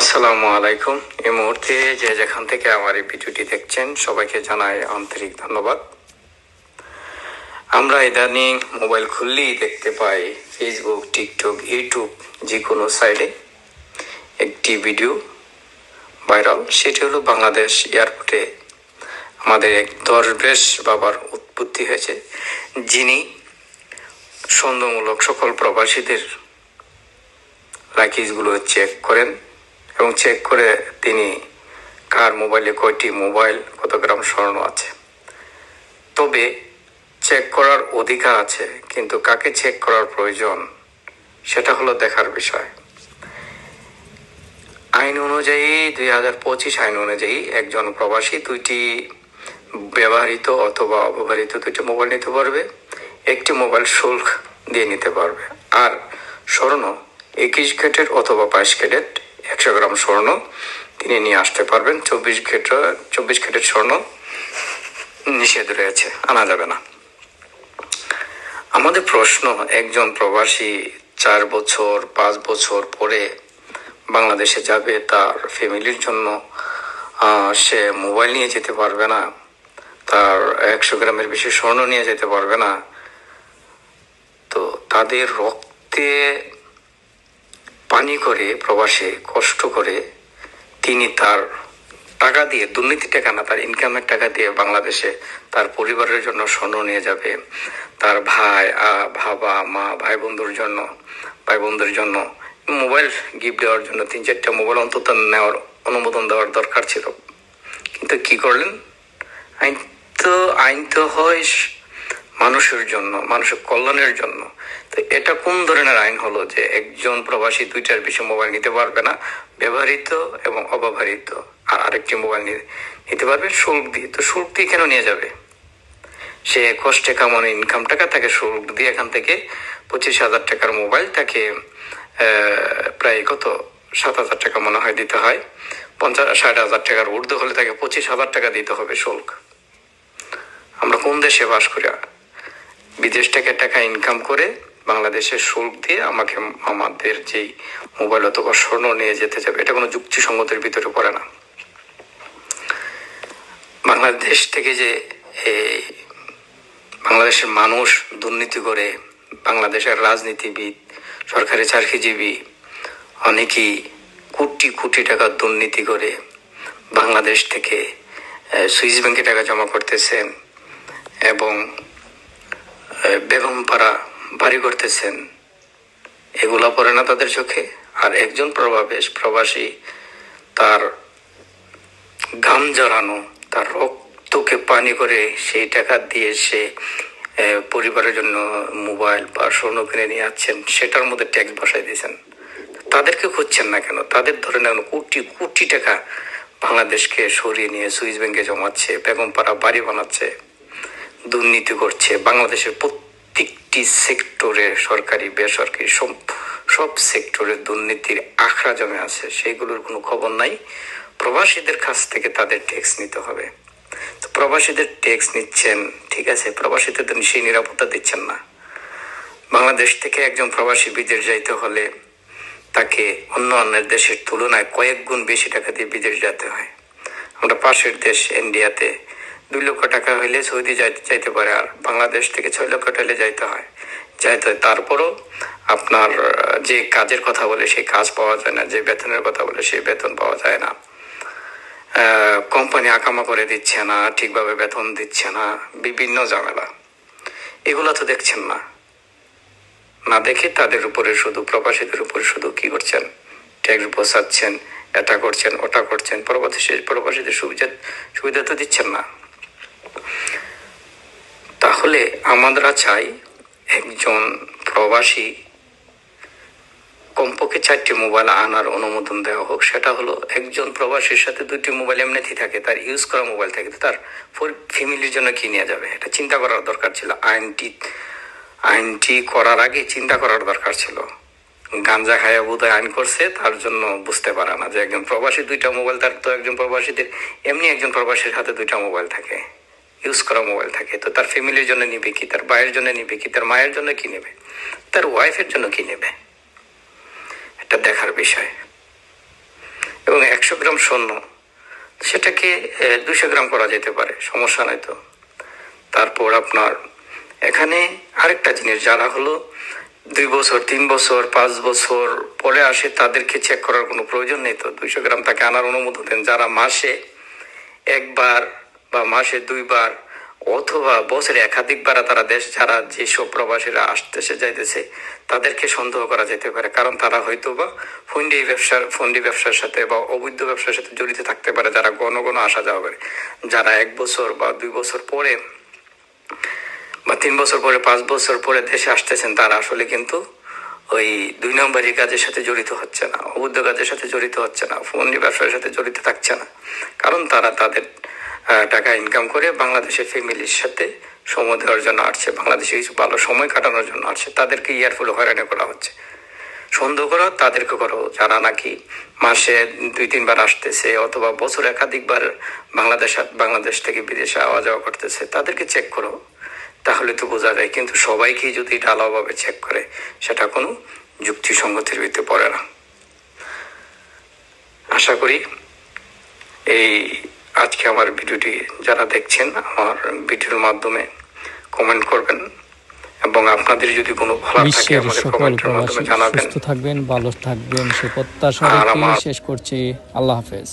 আসসালামু আলাইকুম। এই মুহূর্তে যে যেখান থেকে আমার এই ভিডিওটি দেখছেন, সবাইকে জানাই আন্তরিক ধন্যবাদ। আমরা ইদানিং মোবাইল খুললেই দেখতে পাই ফেসবুক টিকটক ইউটিউব যে কোনো সাইডে একটি ভিডিও ভাইরাল। সেটি হলো বাংলাদেশ এয়ারপোর্টে আমাদের এক দরবেশ বাবার উৎপত্তি হয়েছে, যিনি সন্দেহমূলক সকল প্রবাসীদের লাগেজগুলো চেক করেন। এবং চেক করে তিনি কার মোবাইলে কয়টি মোবাইল কত গ্রাম স্বর্ণ আছে। তবে চেক করার অধিকার আছে, কিন্তু কাকে চেক করার প্রয়োজন, সেটা হলো দেখার বিষয়। আইন অনুযায়ী, দুই হাজার পঁচিশ আইন অনুযায়ী একজন প্রবাসী দুইটি ব্যবহৃত অথবা অব্যবহৃত দুইটি মোবাইল নিতে পারবে, একটি মোবাইল শুল্ক দিয়ে নিতে পারবে। আর স্বর্ণ একুশ ক্যারেট অথবা বাইশ ক্যারেট একশো গ্রাম স্বর্ণ তিনি নিয়ে আসতে পারবেন। চব্বিশ ক্যারেট চব্বিশ ক্যারেট স্বর্ণ নিষেধ রয়েছে, আনা যাবে না। আমাদের প্রশ্ন, একজন প্রবাসী চার বছর, পাঁচ বছর পরে বাংলাদেশে যাবে, তার ফ্যামিলির জন্য সে মোবাইল নিয়ে যেতে পারবে না, তার একশো গ্রামের বেশি স্বর্ণ নিয়ে যেতে পারবে না, তো তাদের রক্তে পানি করে প্রবাসে কষ্ট করে তিনি তার টাকা দিয়ে দুর্নীতি টাকা না তার ইনকামের টাকা দিয়ে বাংলাদেশে তার পরিবারের জন্য স্বর্ণ নিয়ে যাবে। তার ভাই আহ, বাবা মা ভাই বন্ধুর জন্য ভাই বন্ধুর জন্য মোবাইল গিফট দেওয়ার জন্য তিন চারটা মোবাইল অন্তত নেওয়ার অনুমোদন দেওয়ার দরকার ছিল। কিন্তু কি করলেন? আইন তো আইন তো হয় মানুষের জন্য, মানুষের কল্যাণের জন্য। তো এটা কোন ধরনের আইন হলো যে একজন প্রবাসী দুইটার বেশি মোবাইল নিতে পারবে না? ব্যবহৃত এবং অব্যবহৃত। আর আরেকটি মোবাইল নিতে পারবে শুল্ক দিয়ে। তো শুল্ক দিয়ে কেন নিয়ে যাবে? সে কষ্টে কামানো ইনকাম টাকা তাকে শুল্ক দিয়ে এখান থেকে পঁচিশ হাজার টাকার মোবাইল তাকে প্রায় কত? সাত হাজার টাকা মনে হয় দিতে হয়। পঞ্চাশ, ষাট হাজার টাকার ঊর্ধ্ব হলে তাকে পঁচিশ হাজার টাকা দিতে হবে শুল্ক। আমরা কোন দেশে বাস করি? বিদেশ থেকে টাকা ইনকাম করে বাংলাদেশের শুল্ক দিয়ে আমাকে আমাদের যেই মোবাইল অথবা স্বর্ণ নিয়ে যেতে যাবে, এটা কোনো যুক্তিসঙ্গতের ভিতরে পড়ে না। বাংলাদেশ থেকে যে এই বাংলাদেশের মানুষ দুর্নীতি করে, বাংলাদেশের রাজনীতিবিদ, সরকারি চাকরিজীবী, অনেকেই কোটি কোটি টাকা দুর্নীতি করে বাংলাদেশ থেকে সুইস ব্যাংকে টাকা জমা করতেছেন এবং বেগমপাড়া বাড়ি করতেছেন। এগুলো পড়ে না তাদের চোখে? আর একজন প্রবাবেশ প্রবাসী তার ঘাম জড়ানো তার রক্তকে পানি করে সেই টাকা দিয়ে সে পরিবারের জন্য মোবাইল বা স্বর্ণ কিনে নিয়ে যাচ্ছেন সেটার মধ্যে ট্যাক্স বসাই দিয়েছেন। তাদেরকে খুঁজছেন না কেন? তাদের ধরে নেন কোটি কোটি টাকা বাংলাদেশকে সরিয়ে নিয়ে সুইস ব্যাংকে জমাচ্ছে বেগমপাড়া বাড়ি বানাচ্ছে। দুর্নীতি করছে। বাংলাদেশের প্রত্যেকটি সেক্টরে সরকারি, বেসরকারি, সব সব সেক্টরে দুর্নীতির আখড়া জমে আছে। সেগুলোর কোনো খবর নাই। প্রবাসীদের কাছ থেকে তাদের ট্যাক্স নিতে হবে। তো প্রবাসীদের ট্যাক্স নিচ্ছেন, ঠিক আছে? প্রবাসীদের তো সেই নিরাপত্তা দিচ্ছেন না। বাংলাদেশ থেকে একজন প্রবাসী বিদেশ যাইতে হলে তাকে অন্য অন্য দেশের তুলনায় কয়েক গুণ বেশি টাকা দিয়ে বিদেশ যেতে হয়। আমরা পাশের দেশ ইন্ডিয়াতে দুই লক্ষ টাকা হইলে সৌদি যাইতে, চাইতে পারে। আর বাংলাদেশ থেকে ছয় লক্ষ টাকা যাইতে হয়। যাইতে হয়। তারপরও আপনার যে কাজের কথা বলে সেই কাজ পাওয়া যায় না, যে বেতনের কথা বলে সেই বেতন পাওয়া যায় না। কোম্পানি আকামা করে দিচ্ছে না, ঠিকভাবে বেতন দিচ্ছে না, বিভিন্ন ঝামেলা। এগুলো তো দেখছেন না। না দেখে তাদের উপরে শুধু, প্রবাসীদের উপরে শুধু কি করছেন? ট্যাক্স বসাচ্ছেন, এটা করছেন, ওটা করছেন প্রবাসী প্রবাসীদের সুবিধা সুবিধা তো দিচ্ছেন না। তাহলে আমরা চাই একজন প্রবাসী কমপক্ষে চারটি মোবাইল আনার অনুমোদন দেওয়া হোক, সেটা হলো একজন প্রবাসীর সাথে দুটি মোবাইল এমনিতেই থাকে, তার ইউজ করা মোবাইল থাকে তার ফ্যামিলির জন্য কি নিয়ে যাবে? এটা চিন্তা করার দরকার ছিল। আইনটি আইনটি করার আগে চিন্তা করার দরকার ছিল। গাঞ্জা খায়া বোধহয় আইন করছে, তার জন্য বুঝতে পারে না যে একজন প্রবাসী দুইটা মোবাইল, তার তো একজন প্রবাসীদের, এমনি একজন প্রবাসীর হাতে দুইটা মোবাইল থাকে। ইউজ করা মোবাইল থাকে। তো তার ফ্যামিলির জন্য নিবে কি? তার ভাইয়ের জন্য নিবে কি? তার মায়ের জন্য কি নেবে? তার ওয়াইফের জন্য কি নেবে? এটা দেখার বিষয়। এবং একশো গ্রাম স্বর্ণ, সেটাকে দুশো গ্রাম করা যেতে পারে, সমস্যা নাই তো। তারপর আপনার, এখানে আরেকটা জিনিস, যারা হলো দুই বছর, তিন বছর, পাঁচ বছর পরে আসে, তাদেরকে চেক করার কোনো প্রয়োজন নেই তো। দুইশো গ্রাম তাকে আনার অনুমোদন দেন। যারা মাসে একবার বা মাসে দুইবার অথবা বছরে একাধিকবার তারা দেশ যারা যেসব প্রবাসীরা আসতেছে যাইতেছে, তাদেরকে সন্দেহ করা যেতে পারে। কারণ তারা হয়তো বা ফন্ডি ব্যবসার ফন্ডি ব্যবসার সাথে বা অবৈধ ব্যবসার সাথে জড়িত থাকতে পারে, যারা ঘন ঘন আসা যাওয়া করে। যারা এক বছর বা দুই বছর পরে বা তিন বছর পরে, পাঁচ বছর পরে দেশে আসতেছেন, তারা আসলে কিন্তু ওই দুই নম্বরই কাজের সাথে জড়িত হচ্ছে না, অবৈধ কাজের সাথে জড়িত হচ্ছে না, ফন্ডি ব্যবসার সাথে জড়িত থাকছে না। কারণ তারা তাদের টাকা ইনকাম করে বাংলাদেশের ফ্যামিলির সাথে সময় দেওয়ার জন্য আসছে, বাংলাদেশে কিছু ভালো সময় কাটানোর জন্য আসছে। তাদেরকে ইয়ারফুল হয়রানি করা হচ্ছে। সন্দেহ করা, তাদেরকে করো। যারা নাকি মাসে দুই, তিনবার আসতেছে অথবা বছর একাধিকবার বাংলাদেশ বাংলাদেশ থেকে বিদেশে আওয়া যাওয়া করতেছে, তাদেরকে চেক করো। তাহলে তো বোঝা যায়, কিন্তু সবাইকেই যদি ঢালাওভাবে চেক করে, সেটা কোনো যুক্তিসঙ্গতির ভিতরে পড়ে না। আশা করি এই আজকে আমার ভিডিওটি যারা দেখছেন আমার ভিডিওর মাধ্যমে কমেন্ট করবেন এবং আপনাদের যদি কোনো ভালো থাকে আমাদের কমেন্টের মাধ্যমে জানাবেন। সুস্থ থাকবেন ভালো থাকবেন। সে প্রত্যাশা রেখে শেষ করছি। আল্লাহ হাফেজ।